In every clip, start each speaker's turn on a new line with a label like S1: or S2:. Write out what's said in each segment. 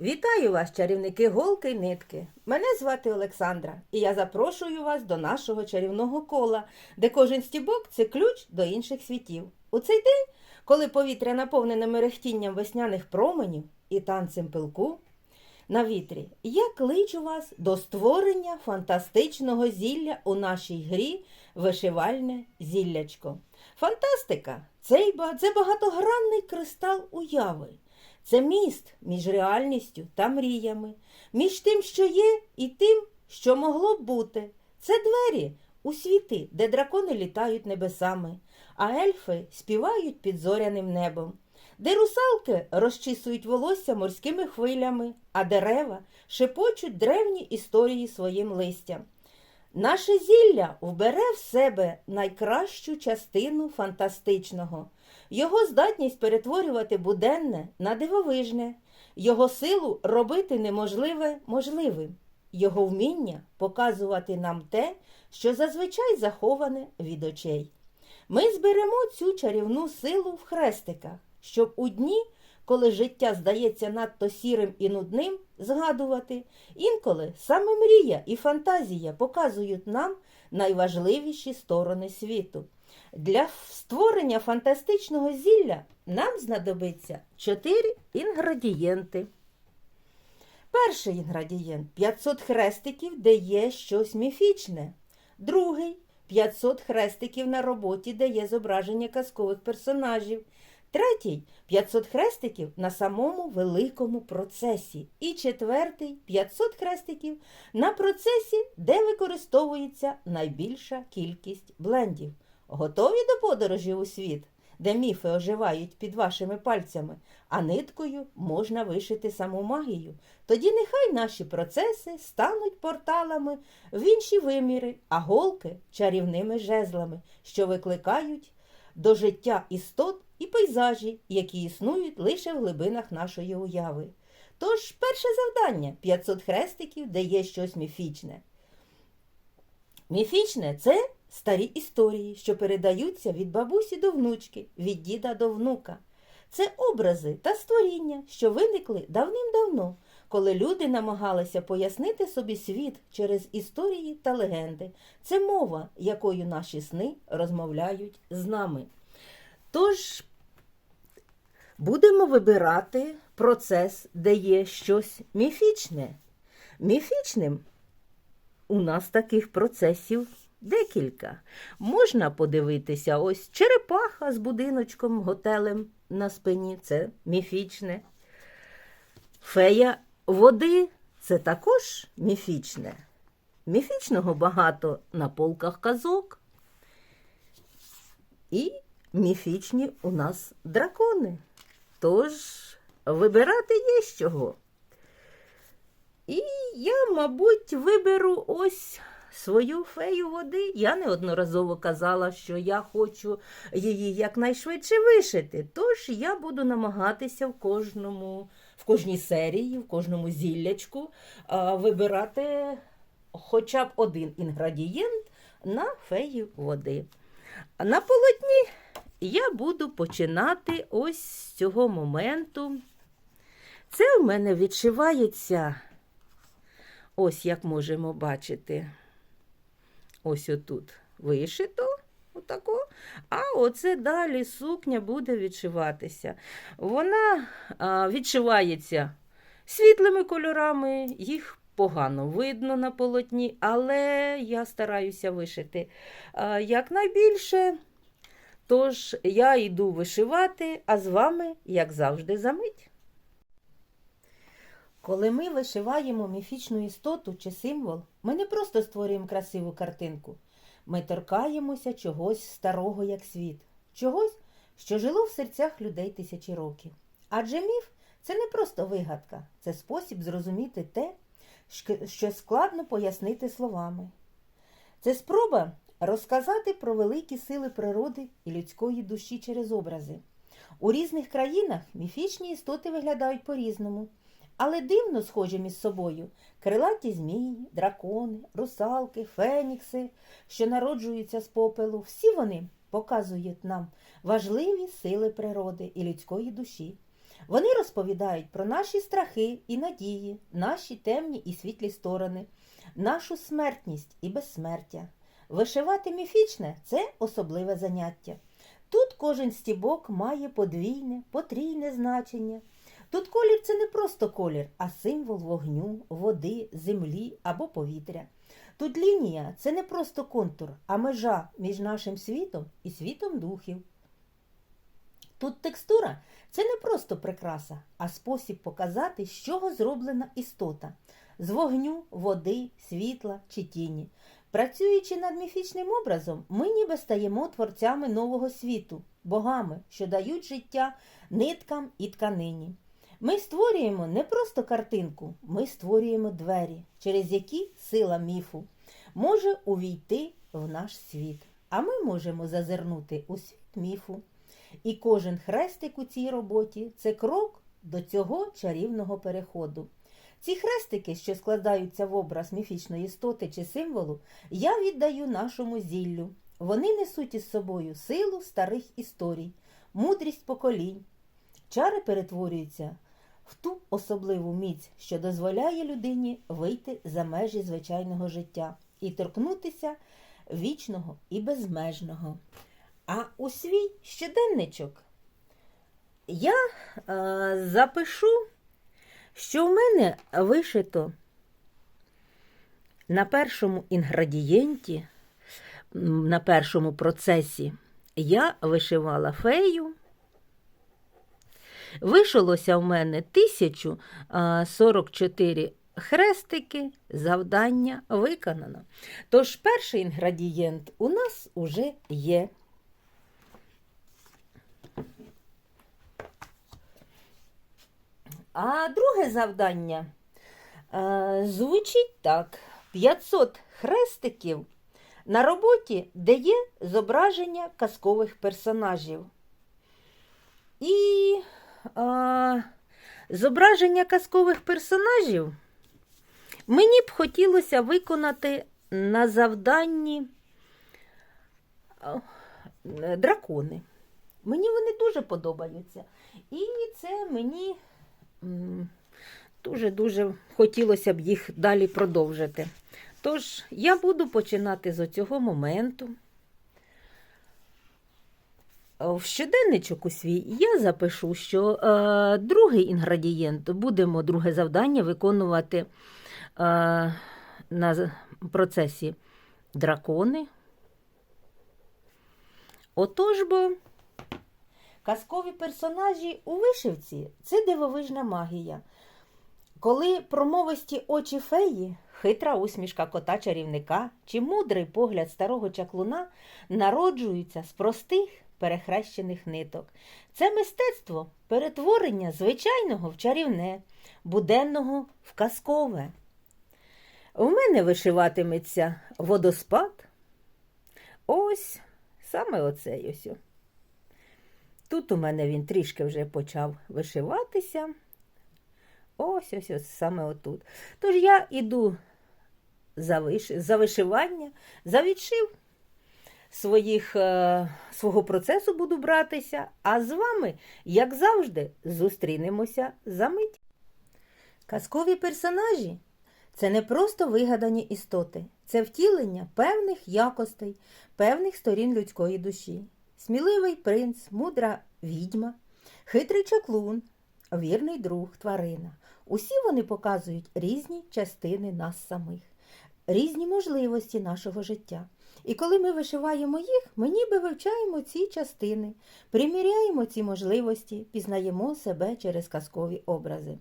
S1: Вітаю вас, чарівники голки й нитки. Мене звати Олександра, і я запрошую вас до нашого чарівного кола, де кожен стібок це ключ до інших світів. У цей день, коли повітря наповнене мерехтінням весняних променів і танцем пилку на вітрі, я кличу вас до створення фантастичного зілля у нашій грі Вишивальне зіллячко. Фантастика це, багатогранний кристал уяви. Це міст між реальністю та мріями, між тим, що є, і тим, що могло б бути. Це двері у світи, де дракони літають небесами, а ельфи співають під зоряним небом, де русалки розчісують волосся морськими хвилями, а дерева шепочуть древні історії своїм листям. Наше зілля вбере в себе найкращу частину фантастичного, його здатність перетворювати буденне на дивовижне, його силу робити неможливе можливим, його вміння показувати нам те, що зазвичай заховане від очей. Ми зберемо цю чарівну силу в хрестиках, щоб у дні, коли життя здається надто сірим і нудним, згадувати, інколи саме мрія і фантазія показують нам найважливіші сторони світу. Для створення фантастичного зілля нам знадобиться чотири інгредієнти. Перший інгредієнт 500 хрестиків, де є щось міфічне. Другий 500 хрестиків на роботі, де є зображення казкових персонажів. Третій 500 хрестиків на самому великому процесі. І четвертий 500 хрестиків на процесі, де використовується найбільша кількість блендів. Готові до подорожі у світ, де міфи оживають під вашими пальцями, а ниткою можна вишити саму магію. Тоді нехай наші процеси стануть порталами в інші виміри, а голки чарівними жезлами, що викликають до життя істот і пейзажі, які існують лише в глибинах нашої уяви. Тож перше завдання 500 хрестиків, де є щось міфічне. Міфічне це старі історії, що передаються від бабусі до внучки, від діда до внука. Це образи та створіння, що виникли давним-давно, коли люди намагалися пояснити собі світ через історії та легенди. Це мова, якою наші сни розмовляють з нами. Тож будемо вибирати процес, де є щось міфічне. Міфічним у нас таких процесів декілька. Можна подивитися ось черепаха з будиночком, готелем на спині це міфічне. Фея води це також міфічне. Міфічного багато на полках казок. І міфічні у нас дракони. Тож вибирати є з чого. І я, мабуть, виберу ось свою фею води. Я неодноразово казала, що я хочу її якнайшвидше вишити. Тож я буду намагатися в кожному, в кожній серії, в кожному зіллячку а, вибирати хоча б один інгредієнт на феї води. На полотні я буду починати ось з цього моменту. Це в мене відшивається, ось як можемо бачити. Ось отут вишито, отако, а оце далі сукня буде відшиватися. Вона а, відшивається світлими кольорами, їх погано видно на полотні, але я стараюся вишити а, якнайбільше. Тож я йду вишивати, а з вами, як завжди, за мить. Коли ми вишиваємо міфічну істоту чи символ, ми не просто створюємо красиву картинку. Ми торкаємося чогось старого, як світ, чогось, що жило в серцях людей тисячі років. Адже міф це не просто вигадка, це спосіб зрозуміти те, що- складно пояснити словами. Це спроба розказати про великі сили природи і людської душі через образи. У різних країнах міфічні істоти виглядають по-різному, але дивно схожі між собою крилаті змії, дракони, русалки, фенікси, що народжуються з попелу. Всі вони показують нам важливі сили природи і людської душі. Вони розповідають про наші страхи і надії, наші темні і світлі сторони, нашу смертність і безсмертя. Вишивати міфічне це особливе заняття. Тут кожен стібок має подвійне, потрійне значення. Тут колір це не просто колір, а символ вогню, води, землі або повітря. Тут лінія це не просто контур, а межа між нашим світом і світом духів. Тут текстура це не просто прикраса, а спосіб показати, з чого зроблена істота з вогню, води, світла чи тіні. Працюючи над міфічним образом, ми ніби стаємо творцями нового світу, богами, що дають життя ниткам і тканині. Ми створюємо не просто картинку, ми створюємо двері, через які сила міфу може увійти в наш світ, а ми можемо зазирнути у світ міфу. І кожен хрестик у цій роботі це крок до цього чарівного переходу. Ці хрестики, що складаються в образ міфічної істоти чи символу, я віддаю нашому зіллю. Вони несуть із собою силу старих історій, мудрість поколінь. Чари перетворюються в ту особливу міць, що дозволяє людині вийти за межі звичайного життя і торкнутися вічного і безмежного. А у свій щоденничок я е, запишу, що в мене вишито на першому інгредієнті, на першому процесі я вишивала фею. Вишилося в мене 1044 хрестики, завдання виконано. Тож перший інгредієнт у нас уже є. А друге завдання звучить так: 500 хрестиків на роботі, де є зображення казкових персонажів. І е, зображення казкових персонажів мені б хотілося виконати на завданні е, дракони. Мені вони дуже подобаються. І це мені дуже-дуже хотілося б їх далі продовжити. Тож, я буду починати з оцього моменту. В щоденничок у свій я запишу, що е, другий інгредієнт будемо друге завдання виконувати е, на процесі дракони. Отож бо казкові персонажі у вишивці це дивовижна магія. Коли промовисті очі феї, хитра усмішка кота чарівника чи мудрий погляд старого чаклуна народжуються з простих перехрещених ниток. Це мистецтво перетворення звичайного в чарівне, буденного в казкове. У мене вишиватиметься водоспад. Ось саме оцей ось. Тут у мене він трішки вже почав вишиватися. Ось ось ось саме отут. Тож я іду за, виш... за вишивання, за відшив своїх, е... свого процесу буду братися, а з вами, як завжди, зустрінемося за мить. Казкові персонажі це не просто вигадані істоти, це втілення певних якостей, певних сторін людської душі. Сміливий принц, мудра відьма, хитрий чаклун, вірний друг, тварина. Усі вони показують різні частини нас самих, різні можливості нашого життя. І коли ми вишиваємо їх, ми ніби вивчаємо ці частини, приміряємо ці можливості, пізнаємо себе через казкові образи.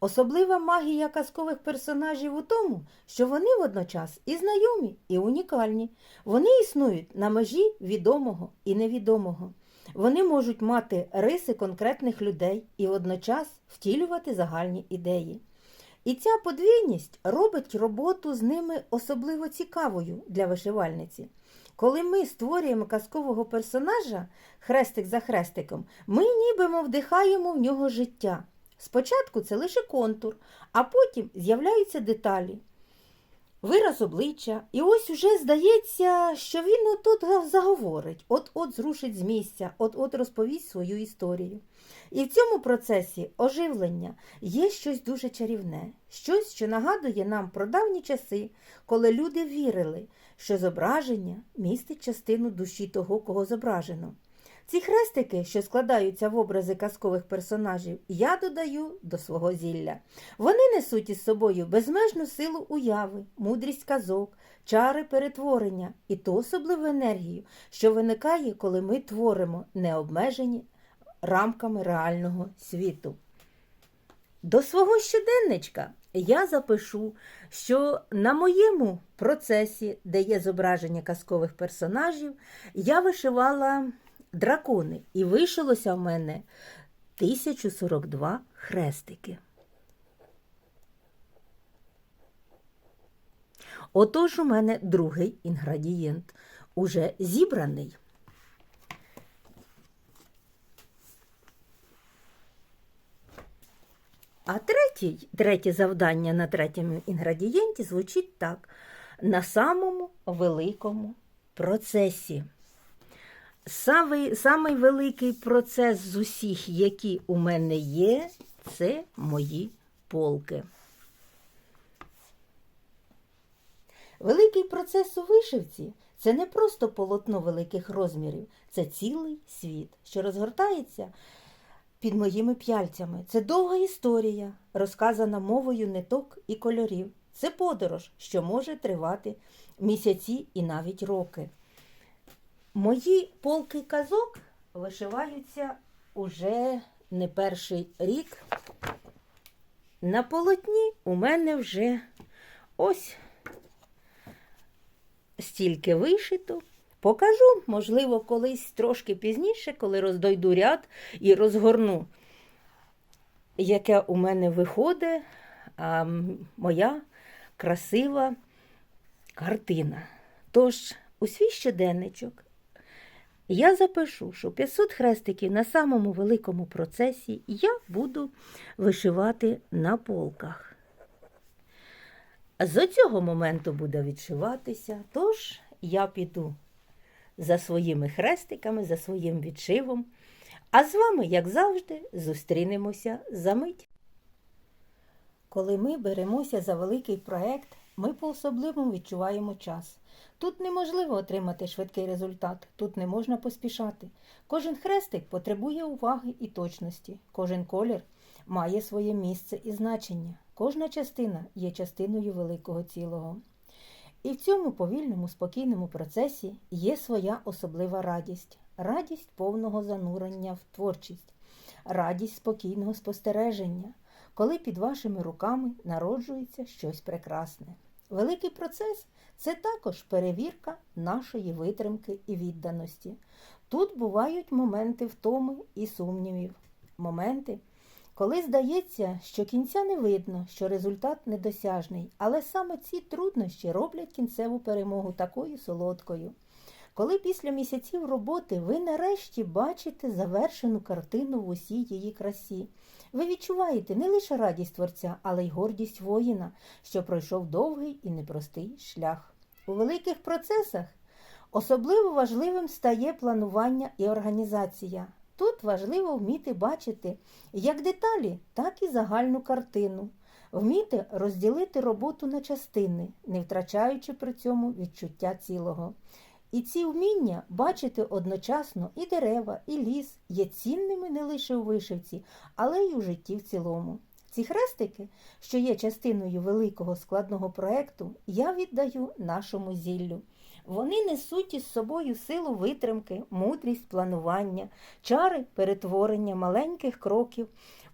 S1: Особлива магія казкових персонажів у тому, що вони водночас і знайомі, і унікальні. Вони існують на межі відомого і невідомого. Вони можуть мати риси конкретних людей і водночас втілювати загальні ідеї. І ця подвійність робить роботу з ними особливо цікавою для вишивальниці. Коли ми створюємо казкового персонажа хрестик за хрестиком, ми ніби вдихаємо в нього життя. Спочатку це лише контур, а потім з'являються деталі. Вираз обличчя, і ось уже здається, що він отут заговорить, от-от зрушить з місця, от-от розповість свою історію. І в цьому процесі оживлення є щось дуже чарівне, щось, що нагадує нам про давні часи, коли люди вірили, що зображення містить частину душі того, кого зображено. Ці хрестики, що складаються в образи казкових персонажів, я додаю до свого зілля. Вони несуть із собою безмежну силу уяви, мудрість казок, чари перетворення і ту особливу енергію, що виникає, коли ми творимо необмежені рамками реального світу. До свого щоденничка я запишу, що на моєму процесі, де є зображення казкових персонажів, я вишивала дракони, і вишилося в мене 1042 хрестики. Отож у мене другий інгредієнт уже зібраний. А третій, третє завдання на третьому інгредієнті звучить так: на самому великому процесі. Самий, самий великий процес з усіх, які у мене є, це мої полки. Великий процес у вишивці це не просто полотно великих розмірів, це цілий світ, що розгортається під моїми п'яльцями. Це довга історія, розказана мовою ниток і кольорів. Це подорож, що може тривати місяці і навіть роки. Мої полки казок вишиваються уже не перший рік. На полотні у мене вже ось стільки вишито. Покажу, можливо, колись трошки пізніше, коли роздойду ряд і розгорну, яке у мене виходить а, моя красива картина. Тож, у свій щоденничок я запишу, що 500 хрестиків на самому великому процесі я буду вишивати на полках. З цього моменту буде відшиватися, тож я піду за своїми хрестиками, за своїм відшивом. А з вами, як завжди, зустрінемося за мить. Коли ми беремося за великий проект, ми по-особливому відчуваємо час. Тут неможливо отримати швидкий результат, тут не можна поспішати. Кожен хрестик потребує уваги і точності, кожен колір має своє місце і значення, кожна частина є частиною великого цілого. І в цьому повільному, спокійному процесі є своя особлива радість, радість повного занурення в творчість, радість спокійного спостереження, коли під вашими руками народжується щось прекрасне. Великий процес це також перевірка нашої витримки і відданості. Тут бувають моменти втоми і сумнівів, моменти, коли здається, що кінця не видно, що результат недосяжний, але саме ці труднощі роблять кінцеву перемогу такою солодкою. Коли після місяців роботи ви нарешті бачите завершену картину в усій її красі, ви відчуваєте не лише радість творця, але й гордість воїна, що пройшов довгий і непростий шлях. У великих процесах особливо важливим стає планування і організація. Тут важливо вміти бачити як деталі, так і загальну картину, вміти розділити роботу на частини, не втрачаючи при цьому відчуття цілого. І ці вміння бачити одночасно і дерева, і ліс є цінними не лише у вишивці, але й у житті в цілому. Ці хрестики, що є частиною великого складного проекту, я віддаю нашому зіллю. Вони несуть із собою силу витримки, мудрість планування, чари перетворення маленьких кроків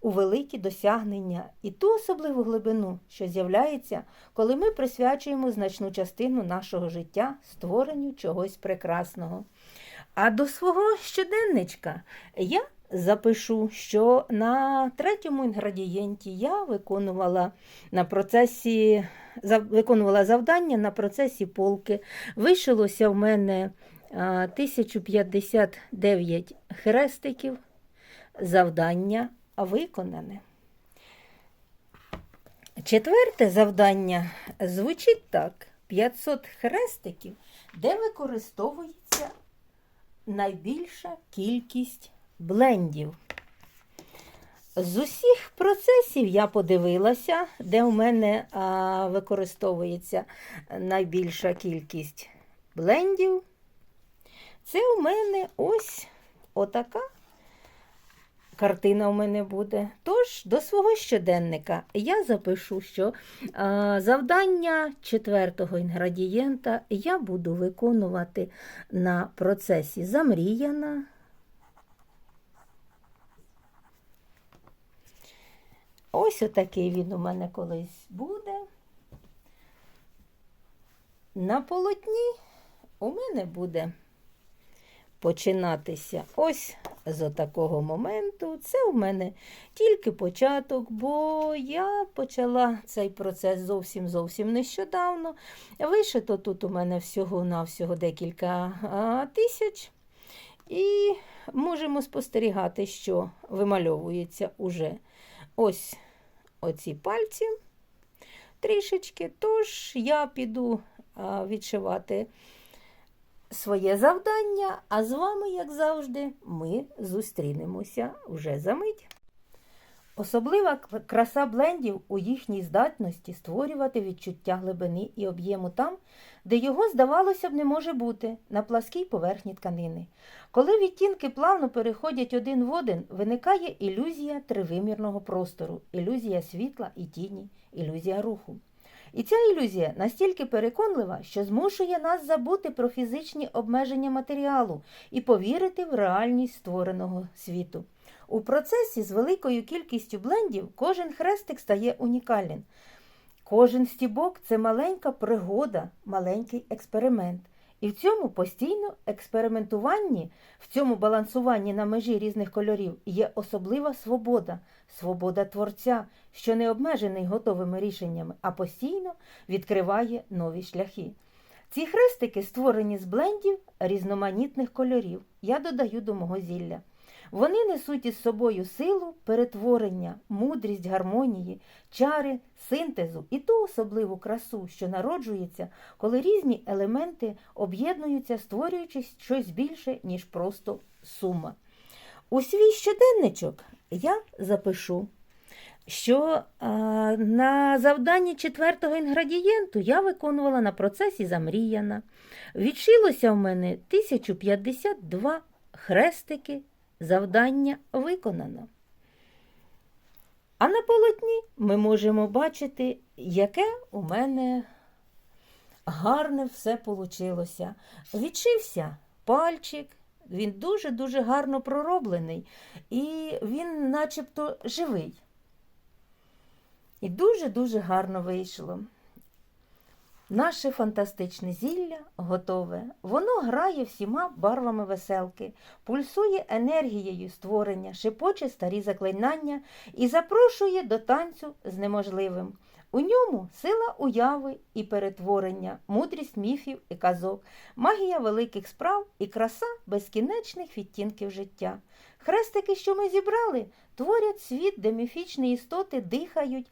S1: у великі досягнення і ту особливу глибину, що з'являється, коли ми присвячуємо значну частину нашого життя створенню чогось прекрасного. А до свого щоденничка я запишу, що на третьому інгредієнті я виконувала на процесі, виконувала завдання на процесі полки. Вишилося в мене 1059 хрестиків, завдання виконане. Четверте завдання звучить так: 500 хрестиків, де використовується найбільша кількість блендів. З усіх процесів я подивилася, де у мене а, використовується найбільша кількість блендів. Це у мене ось отака картина у мене буде. Тож, до свого щоденника я запишу, що завдання четвертого інгредієнта я буду виконувати на процесі замріяна. Ось отакий він у мене колись буде. На полотні у мене буде починатися ось з отакого моменту. Це у мене тільки початок, бо я почала цей процес зовсім зовсім нещодавно. Вишито тут у мене всього-навсього декілька тисяч. І можемо спостерігати, що вимальовується уже ось оці пальці трішечки. Тож я піду відшивати своє завдання, а з вами, як завжди, ми зустрінемося вже за мить. Особлива краса блендів у їхній здатності створювати відчуття глибини і об'єму там, де його, здавалося б, не може бути на пласкій поверхні тканини. Коли відтінки плавно переходять один в один, виникає ілюзія тривимірного простору, ілюзія світла і тіні, ілюзія руху. І ця ілюзія настільки переконлива, що змушує нас забути про фізичні обмеження матеріалу і повірити в реальність створеного світу. У процесі з великою кількістю блендів кожен хрестик стає унікальним. Кожен стібок це маленька пригода, маленький експеримент. І в цьому постійно експериментуванні, в цьому балансуванні на межі різних кольорів є особлива свобода, свобода творця, що не обмежений готовими рішеннями, а постійно відкриває нові шляхи. Ці хрестики створені з блендів різноманітних кольорів. Я додаю до мого зілля. Вони несуть із собою силу перетворення, мудрість гармонії, чари, синтезу і ту особливу красу, що народжується, коли різні елементи об'єднуються, створюючи щось більше, ніж просто сума. У свій щоденничок я запишу, що а, на завданні четвертого інгредієнту я виконувала на процесі замріяна. Відшилося в мене 1052 хрестики. Завдання виконано. А на полотні ми можемо бачити, яке у мене гарне все получилося. Відшився пальчик, він дуже-дуже гарно пророблений, і він начебто живий. І дуже-дуже гарно вийшло. Наше фантастичне зілля готове. Воно грає всіма барвами веселки, пульсує енергією створення, шепоче старі заклинання і запрошує до танцю з неможливим. У ньому сила уяви і перетворення, мудрість міфів і казок, магія великих справ і краса безкінечних відтінків життя. Хрестики, що ми зібрали, творять світ, де міфічні істоти дихають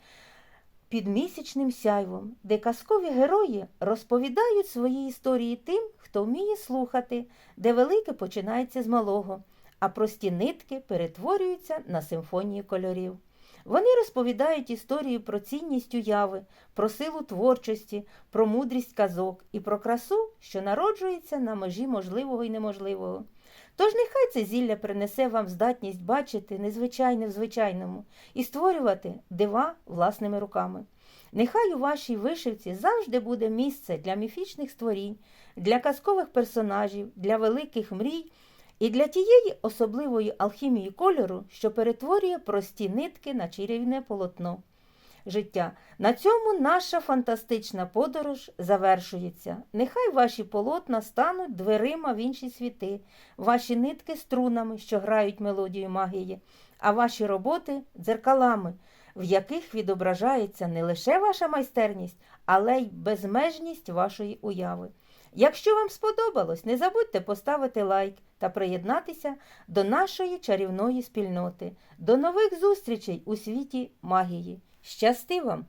S1: під місячним сяйвом, де казкові герої розповідають свої історії тим, хто вміє слухати, де велике починається з малого, а прості нитки перетворюються на симфонію кольорів. Вони розповідають історію про цінність уяви, про силу творчості, про мудрість казок і про красу, що народжується на межі можливого і неможливого. Тож нехай це зілля принесе вам здатність бачити незвичайне в звичайному і створювати дива власними руками. Нехай у вашій вишивці завжди буде місце для міфічних створінь, для казкових персонажів, для великих мрій і для тієї особливої алхімії кольору, що перетворює прості нитки на чарівне полотно життя. На цьому наша фантастична подорож завершується. Нехай ваші полотна стануть дверима в інші світи, ваші нитки струнами, що грають мелодію магії, а ваші роботи дзеркалами, в яких відображається не лише ваша майстерність, але й безмежність вашої уяви. Якщо вам сподобалось, не забудьте поставити лайк та приєднатися до нашої чарівної спільноти. До нових зустрічей у світі магії! Щасти вам!